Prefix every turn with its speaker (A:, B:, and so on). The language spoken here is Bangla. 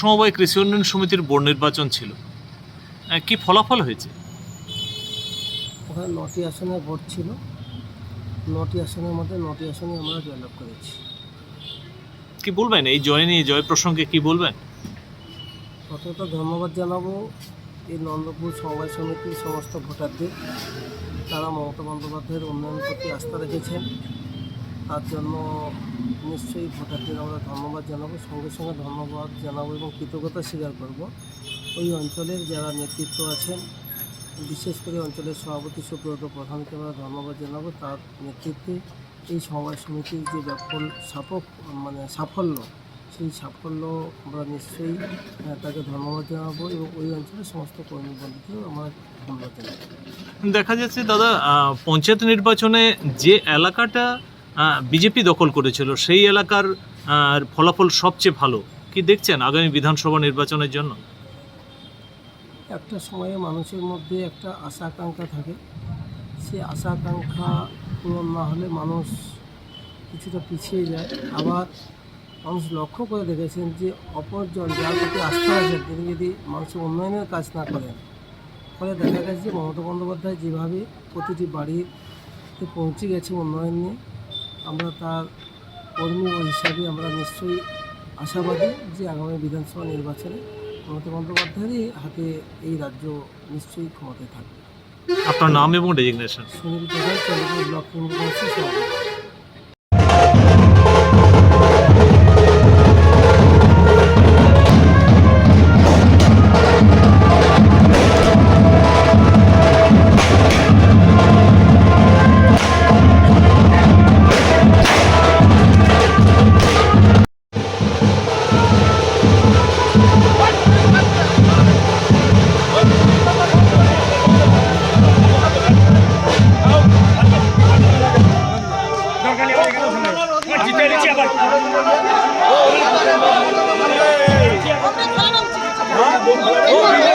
A: সমবায় কৃষি উন্নয়ন সমিতির বোর্ড নির্বাচন ছিল। কি ফলাফল হয়েছে?
B: ওখানে নটি আসনে ভোট ছিল। নটি আসনের মধ্যে নটি আসনে আমরা জয়লাভ করেছি।
A: কি বলবেন? এই জয় নিয়ে জয় প্রসঙ্গে কি বলবেন?
B: প্রথমত ধন্যবাদ জানাব এই নন্দপুর সমবায় সমিতির সমস্ত ভোটারদের। তারা মমতা বন্দ্যোপাধ্যায়ের উন্নয়নের প্রতি আস্থা রেখেছেন। তার জন্য নিশ্চয়ই ভোটারদের আমরা ধন্যবাদ জানাব। সঙ্গে সঙ্গে ধন্যবাদ জানাব এবং কৃতজ্ঞতা স্বীকার করব। ওই অঞ্চলের যারা নেতৃত্ব আছেন, বিশেষ করে অঞ্চলের সভাপতি সুব্রত প্রধানকে আমরা ধন্যবাদ জানাব। তার নেতৃত্বে এই সমবায় সমিতির যে ব্যাপক সাপক মানে সাফল্য, সেই সাফল্য আমরা নিশ্চয়ই তাকে ধন্যবাদ জানাব এবং ওই অঞ্চলের সমস্ত কর্মী বন্ধুকেও আমরা ধন্যবাদ জানাব।
A: দেখা যাচ্ছে, দাদা পঞ্চায়েত নির্বাচনে যে এলাকাটা বিজেপি দখল করেছিল, সেই এলাকার ফলাফল সবচেয়ে ভালো। কি দেখছেন আগামী বিধানসভা নির্বাচনের জন্য?
B: একটা সময়ে মানুষের মধ্যে একটা আশা আকাঙ্ক্ষা থাকে। সেই আশা আকাঙ্ক্ষা পূরণ না হলে মানুষ কিছুটা পিছিয়ে যায়। আবার মানুষ লক্ষ্য করে দেখেছেন যে অপরজন যার প্রতি আস্থা আছে, তিনি যদি মানুষের উন্নয়নের কাজ না করেন, ফলে দেখা গেছে যে মমতা বন্দ্যোপাধ্যায় যেভাবে প্রতিটি বাড়িতে পৌঁছে গেছে উন্নয়ন নিয়ে আমরা তার কর্মী ও হিসাবে আমরা নিশ্চয়ই আশাবাদী যে আগামী বিধানসভা নির্বাচনে মমতা বন্দ্যোপাধ্যায়েরই হাতে এই রাজ্য নিশ্চয়ই ক্ষমতায় থাকবে।
A: আপনার নাম এবং ডেজিগনেশন?
B: সুনীল প্রধান চন্দ্রপুর ব্লক তৃণমূল
C: ও